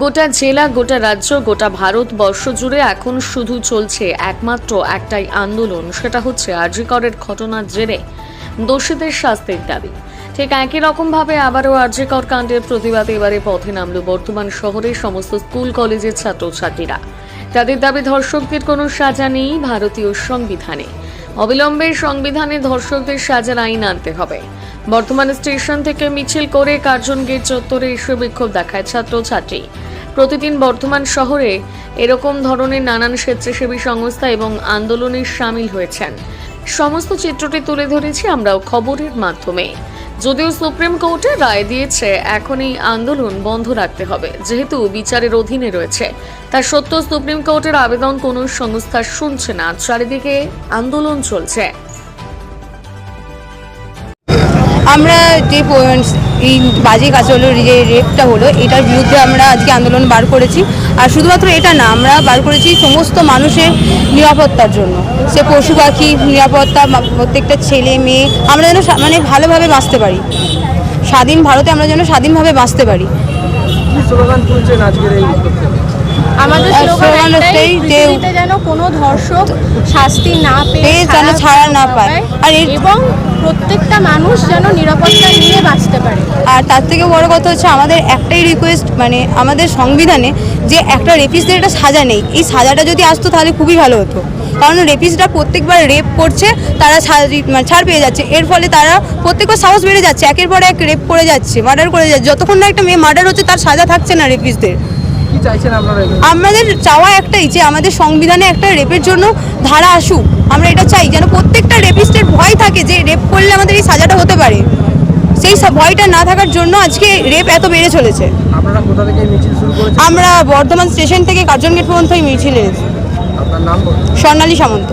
গোটা জেলা, গোটা রাজ্য, গোটা ভারতবর্ষ জুড়ে এখন শুধু চলছে একমাত্র একটাই আন্দোলন। সেটা হচ্ছে আরজিকরের ঘটনার জেরে দোষীদের শাস্তির দাবি। ঠিক একই রকমভাবে আবারও আরজিকর কাণ্ডের প্রতিবাদে এবারে পথে নামল বর্তমান শহরের সমস্ত স্কুল, কলেজের ছাত্রছাত্রীরা। তাদের দাবি ধর্ষকদের কোনো সাজা নেই ভারতীয় সংবিধানে। অবিলম্বে সংবিধানে ধর্ষকদের সাজার আইন আনতে হবে। বর্তমান স্টেশন থেকে মিছিল করে কার্জন গেট চত্বরে এসে বিক্ষোভ দেখায় ছাত্রছাত্রী। প্রতিদিন বর্তমান শহরে এরকম ধরনের নানান স্বেচ্ছাসেবী সংস্থা এবং আন্দোলনে সামিল হয়েছেন। সমস্ত চিত্রটি তুলে ধরেছি আমরাও খবরের মাধ্যমে। যদিও সুপ্রিম কোর্টে রায় দিয়েছে এখন এই আন্দোলন বন্ধ রাখতে হবে, যেহেতু বিচারের অধীনে রয়েছে। তা সত্য সুপ্রিম কোর্টের আবেদন কোনো সংস্থা শুনছে না, চারিদিকে আন্দোলন চলছে। আমরা যে এই বাজে কাজ হলো, যে রেপটা হলো, এটার বিরুদ্ধে আমরা আজকে আন্দোলন বার করেছি। আর শুধুমাত্র এটা না আমরা বার করেছি সমস্ত মানুষের নিরাপত্তার জন্য সে পশু পাখি নিরাপত্তা প্রত্যেকটা ছেলে মেয়ে আমরা যেন মানে ভালোভাবে বাঁচতে পারি স্বাধীন ভারতে আমরা যেন স্বাধীনভাবে বাঁচতে পারি? আমাদের স্লোগান একটাই যে যেন কোনো ধর্ষক শাস্তি না পেয়ে যেন ছাড়া না পায়। আর এবং প্রত্যেকটা মানুষ যেন নিরাপত্তা নিয়ে তার থেকে বড় কথা হচ্ছে আমাদের একটাই রিকোয়েস্ট মানে আমাদের সংবিধানে যে একটা রেপিসদের একটা সাজা নেই। এই সাজাটা যদি আসতো তাহলে খুবই ভালো হতো। কারণ রেপিসরা প্রত্যেকবার রেপ করছে তারা ছাড়- মানে ছাড় পেয়ে যাচ্ছে। এর ফলে তারা প্রত্যেকবার সাহস বেড়ে যাচ্ছে। একের পর এক রেপ করে যাচ্ছে মার্ডার করে যাচ্ছে। যতক্ষণ না একটা মেয়ে মার্ডার হচ্ছে তার সাজা থাকছে না রেপিসদের? আমাদের চাওয়া একটাই যে আমাদের সংবিধানে একটা রেপের জন্য ধারা আসুক। আমরা এটা চাই যেন প্রত্যেকটা রেপিস্টের ভয় থাকে যে রেপ করলে আমাদের এই সাজাটা হতে পারে। ভয়টা না থাকার জন্য আজকে রেপ এত বেড়ে চলেছে। আমরা বর্ধমান স্টেশন থেকে কার্জন গেট পর্যন্ত মিছিল নাম স্বর্ণালী সামন্ত।